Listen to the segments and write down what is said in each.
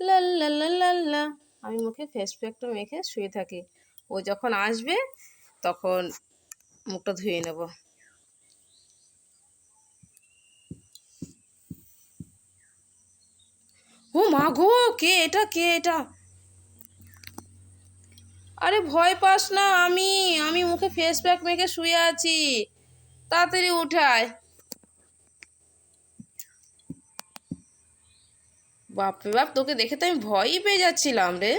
লাল্লা আমি মুখে ফেস প্যাকটা মেখে শুয়ে থাকি। ও যখন আসবে, তখন মুখটা ধুয়ে নেব। ও মা গো, কে এটা কে এটা? আরে ভয় পাস না, আমি আমি মুখে ফেস প্যাক মেখে শুয়ে আছি। তাড়াতাড়ি উঠায় বাপরে বাপ, তোকে দেখে তো আমি ভয়ই পেয়ে যাচ্ছিলাম রে।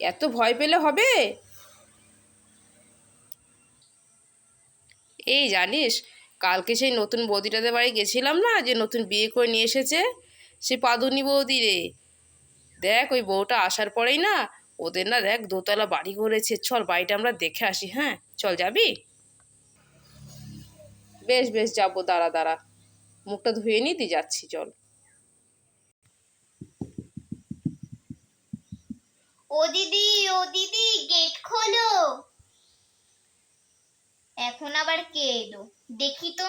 এত ভয় পেলে হবে? এই জানিস, কালকে সেই নতুন বৌদিটাদের বাড়ি গেছিলাম না, যে নতুন বিয়ে করে নিয়ে এসেছে? সে পাদুনি বৌদি রে। দেখ, ওই বউটা আসার পরেই না, ওদের না দেখ দোতলা বাড়ি করেছে। চল বাড়িটা আমরা দেখে আসি হ্যাঁ? চল যাবি? বেশ বেশ যাব, দাঁড়া দাঁড়া। মুখটা ধুয়ে নিতে যাচ্ছি, চল। ও দিদি ও দিদি, গেট খোলো। এখন আবার কে এলো? দেখি তো।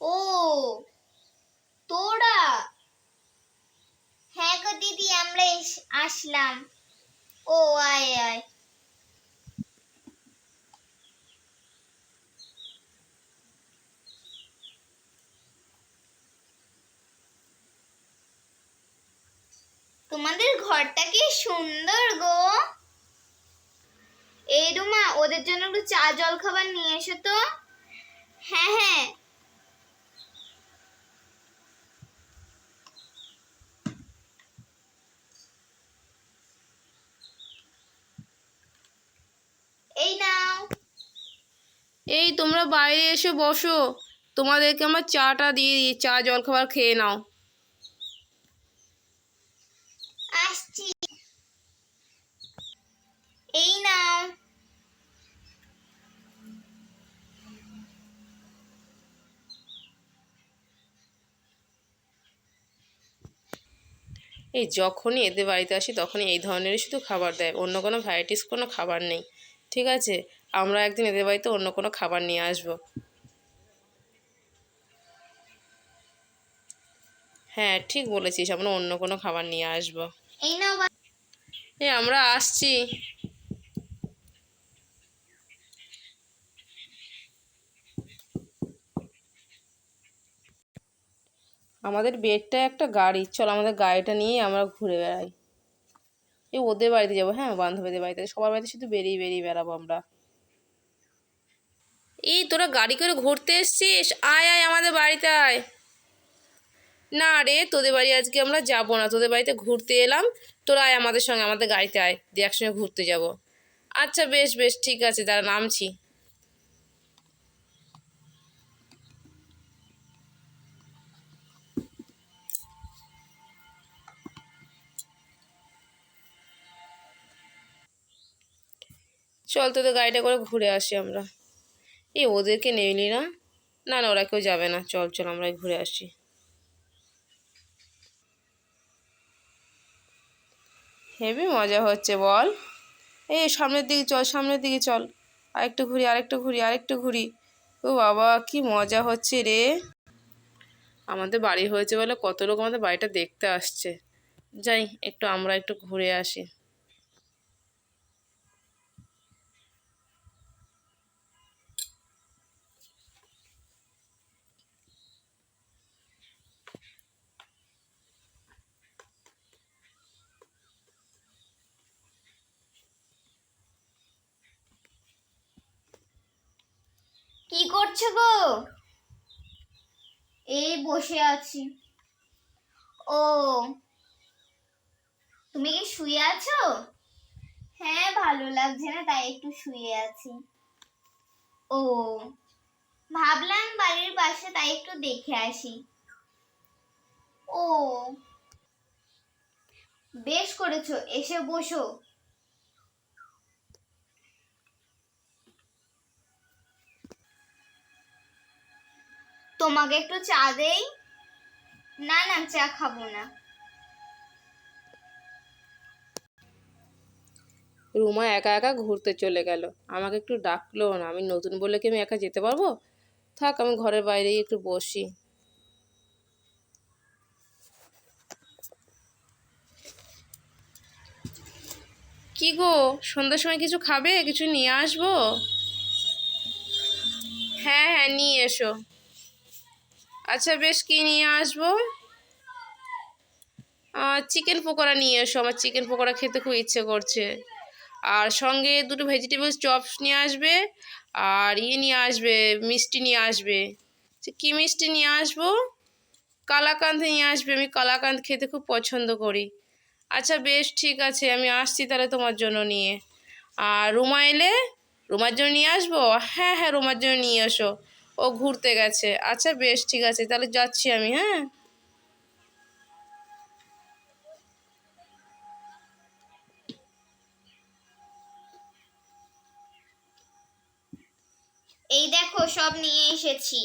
ও, তোরা? হ্যাঁ গো দিদি, আমরা আসলাম। ও, আয় আয়। তোমাদের ঘরটা কি সুন্দর গো? এই রুমা, ওদের জন্য একটু চা, জল খাবার নিয়ে এসো তো। হ্যাঁ হ্যাঁ। এই নাও। এই, তোমরা বাইরে এসে বসো। তোমাদেরকে আমার চাটা দিয়ে দিই, চা, জল খাবার খেয়ে নাও আসছি এই নাও এই যখনই এদের বাড়িতে আসি তখনই এই ধরনেরই শুধু খাবার দেয়। অন্য কোনো ভ্যারাইটিস কোনো খাবার নেই। ঠিক আছে? আমরা একদিন এদের বাড়িতে অন্য কোনো খাবার নিয়ে আসব। হ্যাঁ ঠিক বলেছিস আমরা অন্য কোনো খাবার নিয়ে আসব। এই এই আমরা আসছি। আমাদের বেডটা একটা গাড়ি। চল আমাদের গাড়িটা নিয়ে আমরা ঘুরে বেড়াই। এই ওদের বাড়িতে যাব হ্যাঁ বান্ধবীদের বাড়িতে। সবার বাড়িতে শুধু বেরিয়ে বেরিয়ে বেড়াবো আমরা। এই, তোরা গাড়ি করে ঘুরতে এসছিস? আয় আয়, আমাদের বাড়িতে আয়। না রে, তোদের বাড়ি আজকে আমরা যাব না। তোদের বাড়িতে ঘুরতে এলাম। তোরা আয় আমাদের সঙ্গে, আমাদের গাড়িতে আয়। দিয়ে একসঙ্গে ঘুরতে যাব। আচ্ছা বেশ বেশ, ঠিক আছে তারা নামছি। চল তোদের গাড়িটা করে ঘুরে আসি আমরা। এই ওদেরকে নেইলি না? না না, ওরা কেউ যাবে না। চল চল আমরা ঘুরে আসি। হেভি মজা হচ্ছে, বল। এই, সামনের দিকে চল, সামনের দিকে চল। আরেকটু ঘুরি আরেকটু ঘুরি আরেকটু ঘুরি। ও বাবা, কি মজা হচ্ছে রে। আমাদের বাড়ি হয়েছে বলে কত লোক আমাদের বাড়িটা দেখতে আসছে। যাই, একটু আমরা একটু ঘুরে আসি। কি করছ গো? এই বসে আছি। ও, তুমি কি শুয়ে আছো? হ্যাঁ ভালো লাগছে না, তাই একটু শুয়ে আছি। ও, ভাবলাম বাড়ির পাশে, তাই একটু দেখে আসি। ও, বেশ করেছ, এসে বসো। তোমাকে একটু চা দেই? না না চা খাব না। রুমা একা একা ঘুরতে চলে গেল। আমাকে একটু ডাকলো না। আমি নতুন বলে কি আমি একা যেতে পারব? থাক, আমি ঘরের বাইরেই একটু বসি। কি গো, সন্ধ্যার সময় কিছু খাবে? কিছু নিয়ে আসব? হ্যাঁ হ্যাঁ নিয়ে এসো। আচ্ছা বেশ কি নিয়ে আসব? চিকেন পকোড়া নিয়ে এসো আমার চিকেন পকোড়া খেতে খুব ইচ্ছে করছে। আর সঙ্গে দুটো ভেজিটেবলস চপস নিয়ে আসবে আর ইয়ে নিয়ে আসবে মিষ্টি নিয়ে আসবে। আচ্ছা, কী মিষ্টি নিয়ে আসব? কালাকান্দ নিয়ে আসবে আমি কালাকান্দ খেতে খুব পছন্দ করি। আচ্ছা বেশ ঠিক আছে আমি আসছি তাহলে তোমার জন্য নিয়ে। আর রুমা এলে রুমার জন্য নিয়ে আসব? হ্যাঁ হ্যাঁ রুমার জন্য নিয়ে এসো। ও ঘুরতে গেছে। আচ্ছা বেশ, ঠিক আছে, তাহলে যাচ্ছি আমি হ্যাঁ? এই দেখো, সব নিয়ে এসেছি।